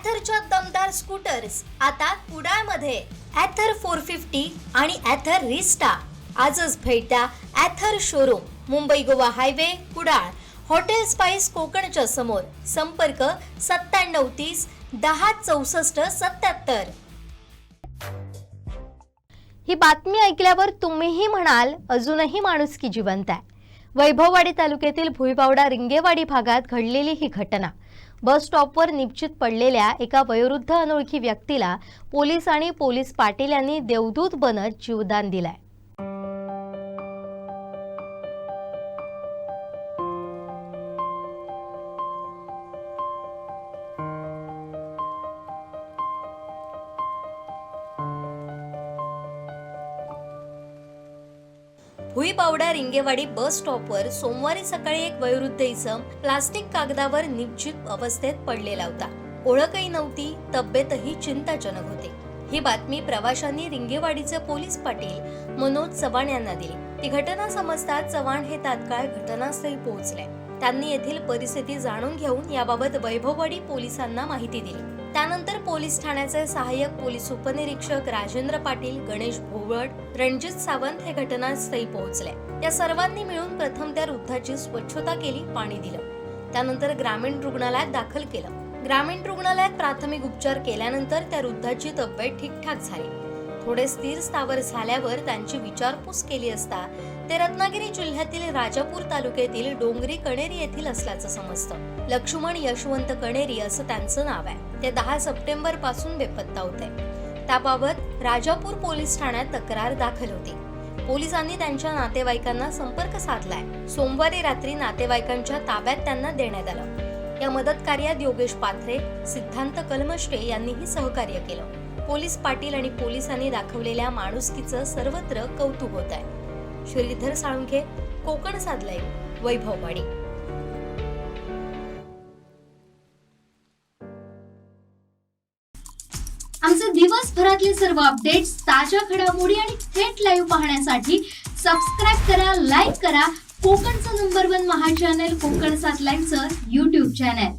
ॲथरच्या दमदार स्कूटर्स आता कुडाळमध्ये. ॲथर फोर फिफ्टी आणि ॲथर रिस्टा आजच भेट द्या Ather showroom Mumbai Goa highway Kudal. Hotel spice कोकणच्या समोर. संपर्क सत्त्याण्णव तीस दहा चौसष्ट सत्याहत्तर ही बातमी ऐकल्यावर तुम्हीही म्हणाल अजूनही माणुसकी जिवंत आहे. वैभववाडी तालुक्यातील भुईबावडा रिंगेवाडी भागात घडलेली ही घटना. बस स्टॉपवर निश्चित पडलेल्या एका वयोवृद्ध अनोळखी व्यक्तीला पोलीस आणि पोलीस पाटील यांनी देवदूत बनत जीवदान दिलाय. भुईबावडा रिंगेवाडी बस स्टॉपवर सोमवारी सकाळी एक वयोवृद्ध इसम प्लास्टिक कागदावर निश्चित अवस्थेत पडलेला होता. ओळखही नव्हती तब्येतही चिंताजनक होती. ही बातमी प्रवाशांनी रिंगेवाडीचे पोलीस पाटील मनोज चव्हाण यांना दिली. ती घटना समजताच चव्हाण हे तात्काळ घटनास्थळी पोहोचले. त्यांनी येथील परिस्थिती जाणून घेऊन याबाबत वैभववाडी पोलिसांना माहिती दिली. त्यानंतर पोलीस ठाण्याचे सहाय्यक पोलीस उपनिरीक्षक राजेंद्र पाटील गणेश भोवड रणजित सावंत हे घटनास्थळी पोहोचले. या सर्वांनी मिळून प्रथम त्या वृद्धाची स्वच्छता केली पाणी दिलं. त्यानंतर ग्रामीण रुग्णालयात दाखल केलं. ग्रामीण रुग्णालयात प्राथमिक उपचार केल्यानंतर त्या वृद्धाची तब्येत ठीकठाक झाली. थोडे स्थिर स्थावर झाल्यावर त्यांची विचारपूस केली असता ते रत्नागिरी जिल्ह्यातील राजापूर तालुक्यातील डोंगरी कणेरी येथील असल्याचं समजतं. लक्ष्मण यशवंत कणेरी असं त्यांचं नाव आहे. ते दहा सप्टेंबरपासून बेपत्ता होते. त्याबाबत राजापूर पोलीस ठाण्यात तक्रार दाखल होती. पोलिसांनी त्यांच्या नातेवाईकांना संपर्क साधलाय. सोमवारी रात्री नातेवाईकांच्या ताब्यात त्यांना देण्यात आलं. या मदत कार्यात योगेश पाथरे सिद्धांत कलमश्रे यांनीही सहकार्य केलं. पोलीस पाटील आणि पोलिसांनी दाखवलेल्या माणुसकीचं सर्वत्र कौतुक होत आहे. श्रीधर साळुंखे कोकण साधलंय वैभववाडी. आमचे दिवसभरातले सर्व अपडेट्स ताज्या घडामोडी आणि थेट लाईव्ह पाहण्यासाठी सबस्क्राईब करा लाईक करा कोकणचं number one Maha channel Konkan सात लाईव्हचं युट्यूब चॅनल